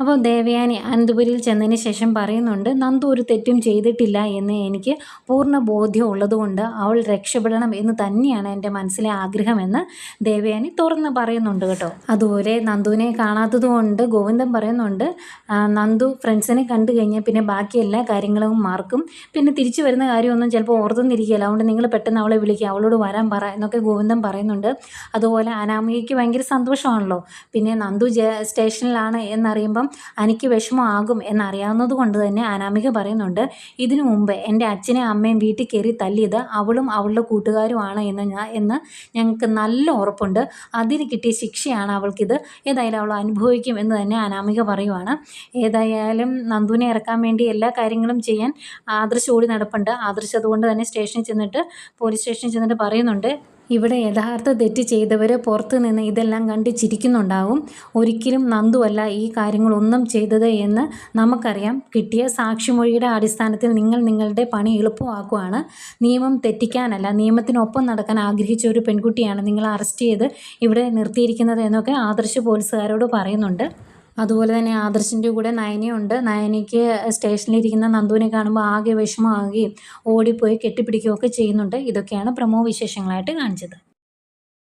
അപ്പോൾ ദേവയാനി അനന്തപുരിയിൽ ചെന്നതിന് ശേഷം പറയുന്നുണ്ട് നന്ദു ഒരു തെറ്റും ചെയ്തിട്ടില്ല എന്ന് എനിക്ക് പൂർണ ബോധ്യം ഉള്ളതുകൊണ്ട് അവൾ രക്ഷപ്പെടണം എന്ന് തന്നെയാണ് എന്റെ മനസ്സിലെ ആഗ്രഹമെന്ന് ദേവയാനി തുറന്ന് പറയുന്നുണ്ട് കേട്ടോ. അതുപോലെ നന്ദുവിനെ കാണാത്തതുകൊണ്ട് ഗോവിന്ദൻ പറയുന്നുണ്ട് നന്ദു ഫ്രണ്ട്സിനെ കണ്ടു കഴിഞ്ഞാൽ പിന്നെ ബാക്കി എല്ലാ കാര്യങ്ങളും മാർക്കും. പിന്നെ തിരിച്ചു വരുന്ന കാര്യമൊന്നും ചിലപ്പോൾ ഓർത്തൊന്നിരിക്കുകയില്ല. അതുകൊണ്ട് നിങ്ങൾ പെട്ടെന്ന് അവളെ വിളിക്കുക അവളോട് വരാൻ പറ എന്നൊക്കെ ഗോവിന്ദൻ പറയുന്നുണ്ട്. അതുപോലെ അനാമികയ്ക്ക് ഭയങ്കര സന്തോഷമാണല്ലോ. പിന്നെ നന്ദു സ്റ്റേഷനിലാണ് എന്നറിയുമ്പം എനിക്ക് വിഷമമാകും എന്നറിയാവുന്നത് കൊണ്ട് തന്നെ അനാമിക പറയുന്നുണ്ട് ഇതിനു മുമ്പ് എന്റെ അച്ഛനെ അമ്മയും വീട്ടിൽ കയറി തല്ലിയത് അവളും അവളുടെ കൂട്ടുകാരുമാണ് എന്ന് ഞാൻ എന്ന് ഞങ്ങൾക്ക് നല്ല ഉറപ്പുണ്ട്. അതിന് കിട്ടിയ ശിക്ഷയാണ് അവൾക്കിത്. ഏതായാലും അവൾ അനുഭവിക്കും എന്ന് തന്നെ അനാമിക പറയുവാണ്. ഏതായാലും നന്ദുവിനെ ഇറക്കാൻ വേണ്ടി എല്ലാ കാര്യങ്ങളും ചെയ്യാൻ ആദർശ് ഓടി നടപ്പുണ്ട്. ആദർശ് അതുകൊണ്ട് തന്നെ സ്റ്റേഷനിൽ ചെന്നിട്ട് പോലീസ് സ്റ്റേഷനിൽ ചെന്നിട്ട് പറയുന്നുണ്ട് ഇവിടെ യഥാർത്ഥ തെറ്റ് ചെയ്തവരെ പുറത്തു നിന്ന് ഇതെല്ലാം കണ്ട് ചിരിക്കുന്നുണ്ടാവും. ഒരിക്കലും നന്ദുവല്ല ഈ കാര്യങ്ങളൊന്നും ചെയ്തത് എന്ന് നമുക്കറിയാം. കിട്ടിയ സാക്ഷിമൊഴിയുടെ അടിസ്ഥാനത്തിൽ നിങ്ങൾ നിങ്ങളുടെ പണി എളുപ്പമാക്കുവാണ്. നിയമം തെറ്റിക്കാനല്ല നിയമത്തിനൊപ്പം നടക്കാൻ ആഗ്രഹിച്ച ഒരു പെൺകുട്ടിയാണ് നിങ്ങൾ അറസ്റ്റ് ചെയ്ത് ഇവിടെ നിർത്തിയിരിക്കുന്നത് എന്നൊക്കെ ആദർശ് പോലീസുകാരോട് പറയുന്നുണ്ട്. അതുപോലെ തന്നെ ആദർശിന്റെ കൂടെ നയനയുണ്ട്. നയനയ്ക്ക് സ്റ്റേഷനിലിരിക്കുന്ന നന്ദുവിനെ കാണുമ്പോൾ ആകെ വിഷമമാകുകയും ഓടിപ്പോയി കെട്ടിപ്പിടിക്കുകയൊക്കെ ചെയ്യുന്നുണ്ട്. ഇതൊക്കെയാണ് പ്രമോ വിശേഷങ്ങളായിട്ട് കാണിച്ചത്.